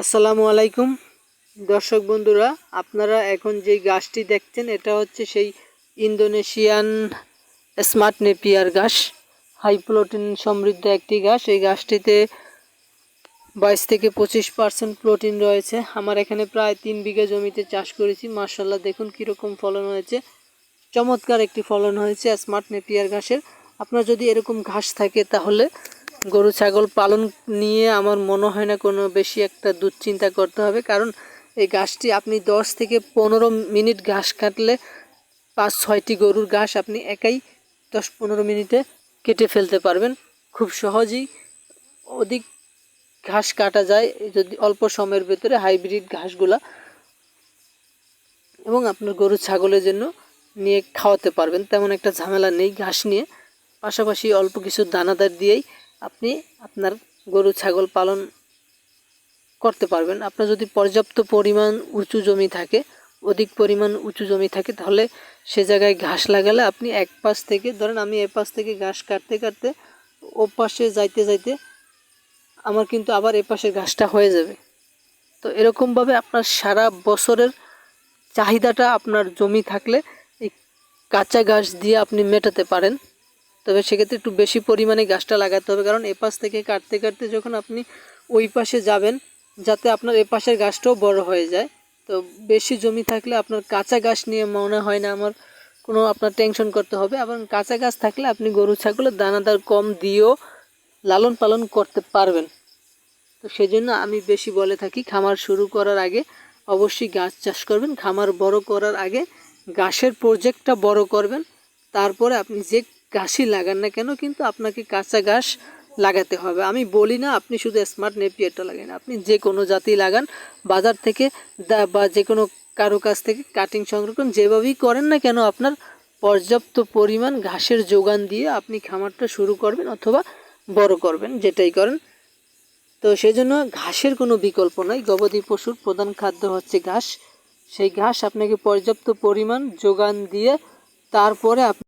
আসসালামু আলাইকুম। দর্শক বন্ধুরা, আপনারা এখন যে গাছটি দেখছেন, এটা হচ্ছে সেই ইন্দোনেশিয়ান স্মার্ট নেপিয়ার ঘাস হাই প্রোটিন সমৃদ্ধ একটি ঘাস এই গাছটিতে বাইশ থেকে পঁচিশ পার্সেন্ট প্রোটিন রয়েছে। আমার এখানে প্রায় তিন বিঘা জমিতে চাষ করেছি। মার্শাল্লাহ দেখুন কীরকম ফলন হয়েছে। চমৎকার একটি ফলন হয়েছে স্মার্ট নেপিয়ার ঘাসের আপনার যদি এরকম ঘাস থাকে, তাহলে গরু, ছাগল পালন নিয়ে আমার মনে হয় না কোনো বেশি একটা দুশ্চিন্তা করতে হবে। কারণ এই ঘাসটি আপনি দশ থেকে পনেরো মিনিট ঘাস কাটলে পাঁচ, ছয়টি গরুর ঘাস আপনি একাই দশ, পনেরো মিনিটে কেটে ফেলতে পারবেন। খুব সহজেই অধিক ঘাস কাটা যায় যদি অল্প সময়ের ভেতরে হাইব্রিড ঘাসগুলা এবং আপনার গরু, ছাগলের জন্য নিয়ে খাওয়াতে পারবেন। তেমন একটা ঝামেলা নেই ঘাস নিয়ে। পাশাপাশি অল্প কিছু দানাদার দিয়েই আপনি আপনার গরু, ছাগল পালন করতে পারবেন। আপনার যদি পর্যাপ্ত পরিমাণ উঁচু জমি থাকে, অধিক পরিমাণ উঁচু জমি থাকে, তাহলে সে জায়গায় ঘাস লাগালে আপনি এক পাশ থেকে, ধরেন আমি এ পাশ থেকে ঘাস কাটতে কাটতে ও পাশে যাইতে যাইতে আমার কিন্তু আবার এ পাশের ঘাসটা হয়ে যাবে। তো এরকমভাবে আপনার সারা বছরের চাহিদাটা আপনার জমি থাকলে এই কাঁচা ঘাস দিয়ে আপনি মেটাতে পারেন। তবে সেক্ষেত্রে একটু বেশি পরিমাণে গাছটা লাগাতে হবে। কারণ এপাশ থেকে কাটতে কাটতে যখন আপনি ওই পাশে যাবেন, যাতে আপনার এপাশের গাছটাও বড় হয়ে যায়। তো বেশি জমি থাকলে আপনার কাঁচা গাছ নিয়ে মনে হয় না আমার কোনো আপনার টেনশন করতে হবে। এবং কাঁচা গাছ থাকলে আপনি গরু, ছাগলের দানাদার কম দিয়েও লালন পালন করতে পারবেন। তো সেজন্য আমি বেশি বলে থাকি, খামার শুরু করার আগে অবশ্যই গাছ চাষ করবেন। খামার বড় করার আগে গাছের প্রজেক্টটা বড় করবেন। তারপরে আপনি যে গাছই লাগান না কেন, কিন্তু আপনাকে কাঁচা ঘাস লাগাতে হবে। আমি বলি না, আপনি শুধু স্মার্ট নেপিয়ারটা লাগান। আপনি যে কোনো জাতি লাগান, বাজার থেকে বা যে কোনো কারও কাছ থেকে কাটিং সংরক্ষণ যেভাবেই করেন না কেন, আপনার পর্যাপ্ত পরিমাণ ঘাসের যোগান দিয়ে আপনি খামারটা শুরু করবেন অথবা বড় করবেন, যেটাই করেন। তো সেজন্য ঘাসের কোনো বিকল্প নাই। গবাদি পশুর প্রধান খাদ্য হচ্ছে ঘাস। সেই ঘাস আপনাকে পর্যাপ্ত পরিমাণ যোগান দিয়ে তারপরে আপনি